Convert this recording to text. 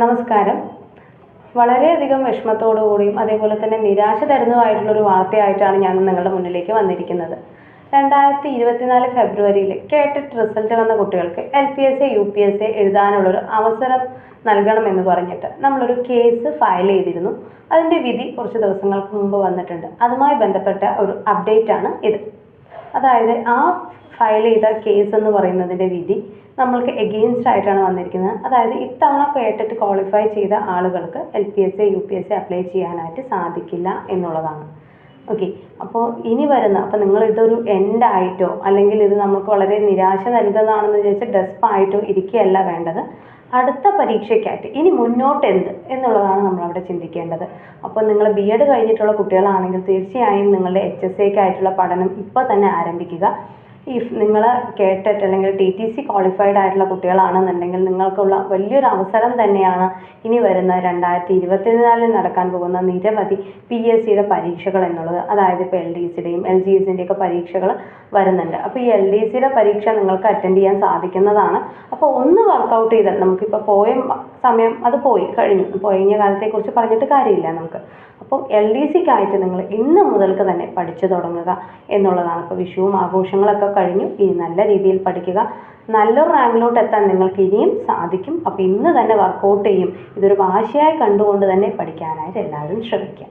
നമസ്കാരം. വളരെയധികം വിഷമത്തോടുകൂടിയും അതേപോലെ തന്നെ നിരാശ തരുന്നതുമായിട്ടുള്ളൊരു വാർത്തയായിട്ടാണ് ഞാൻ നിങ്ങളുടെ മുന്നിലേക്ക് വന്നിരിക്കുന്നത്. രണ്ടായിരത്തി ഇരുപത്തിനാല് ഫെബ്രുവരിയിൽ കേട്ടിട്ട് റിസൾട്ട് വന്ന കുട്ടികൾക്ക് L P S A U P S A എഴുതാനുള്ളൊരു അവസരം നൽകണമെന്ന് പറഞ്ഞിട്ട് നമ്മളൊരു കേസ് ഫയൽ ചെയ്തിരുന്നു. അതിന്റെ വിധി കുറച്ച് ദിവസങ്ങൾക്ക് മുമ്പ് വന്നിട്ടുണ്ട്. അതുമായി ബന്ധപ്പെട്ട ഒരു അപ്ഡേറ്റ് ആണ് ഇത്. അതായത് ആ ഫയൽ ചെയ്ത കേസ് എന്ന് പറയുന്നതിന്റെ വിധി നമ്മൾക്ക് എഗെയിൻസ്റ്റ് ആയിട്ടാണ് വന്നിരിക്കുന്നത്. അതായത് ഇത്തവണ കേട്ടിട്ട് ക്വാളിഫൈ ചെയ്ത ആളുകൾക്ക് L P S A U P S A apply ചെയ്യാനായിട്ട് സാധിക്കില്ല എന്നുള്ളതാണ്. ഓക്കെ അപ്പോൾ ഇനി വരുന്ന അപ്പോൾ നിങ്ങൾ ഇതൊരു എൻഡ് ആയിട്ടോ അല്ലെങ്കിൽ ഇത് നമുക്ക് വളരെ നിരാശ നൽകുന്നതാണെന്ന് വിചാരിച്ച് ഡെസ്പായിട്ടോ ഇരിക്കുകയല്ല വേണ്ടത്. അടുത്ത പരീക്ഷയ്ക്കായിട്ട് ഇനി മുന്നോട്ട് എന്ത് എന്നുള്ളതാണ് നമ്മളവിടെ ചിന്തിക്കേണ്ടത്. അപ്പോൾ നിങ്ങൾ ബി എഡ് കഴിഞ്ഞിട്ടുള്ള കുട്ടികളാണെങ്കിൽ തീർച്ചയായും നിങ്ങളുടെ എച്ച് എസ് എക്കായിട്ടുള്ള പഠനം ഇപ്പോൾ തന്നെ ആരംഭിക്കുക. ഇഫ് നിങ്ങൾ കേട്ടിട്ട് അല്ലെങ്കിൽ ടി ടി സി ക്വാളിഫൈഡ് ആയിട്ടുള്ള കുട്ടികളാണെന്നുണ്ടെങ്കിൽ നിങ്ങൾക്കുള്ള വലിയൊരു അവസരം തന്നെയാണ് ഇനി വരുന്ന രണ്ടായിരത്തി ഇരുപത്തിനാലിൽ നടക്കാൻ പോകുന്ന നിരവധി പി എസ് സിയുടെ പരീക്ഷകൾ എന്നുള്ളത്. അതായത് ഇപ്പോൾ എൽ ഡി സിയുടെയും എൽ ജി എസിന്റെയൊക്കെ പരീക്ഷകൾ വരുന്നുണ്ട്. അപ്പോൾ ഈ എൽ ഡി സിയുടെ പരീക്ഷ നിങ്ങൾക്ക് അറ്റൻഡ് ചെയ്യാൻ സാധിക്കുന്നതാണ്. അപ്പോൾ ഒന്ന് വർക്കൗട്ട് ചെയ്താൽ നമുക്കിപ്പോൾ പോയ സമയം അത് പോയി കഴിഞ്ഞു. കഴിഞ്ഞ കാലത്തെക്കുറിച്ച് പറഞ്ഞിട്ട് കാര്യമില്ല നമുക്ക്. അപ്പോൾ എൽ ഡി സിക്കായിട്ട് നിങ്ങൾ ഇന്ന് മുതൽക്ക് തന്നെ പഠിച്ചു തുടങ്ങുക എന്നുള്ളതാണ് ഇപ്പോൾ വിഷുവും ആഘോഷങ്ങളൊക്കെ കഴിഞ്ഞു. ഇനി നല്ല രീതിയിൽ പഠിക്കുക. നല്ലൊരു റാങ്കിലോട്ട് എത്താൻ നിങ്ങൾക്ക് ഇനിയും സാധിക്കും. അപ്പോൾ ഇന്ന് തന്നെ വർക്കൗട്ട് ചെയ്യും. ഇതൊരു വാശിയായി കണ്ടുകൊണ്ട് തന്നെ പഠിക്കാനായിട്ട് എല്ലാവരും ശ്രമിക്കാം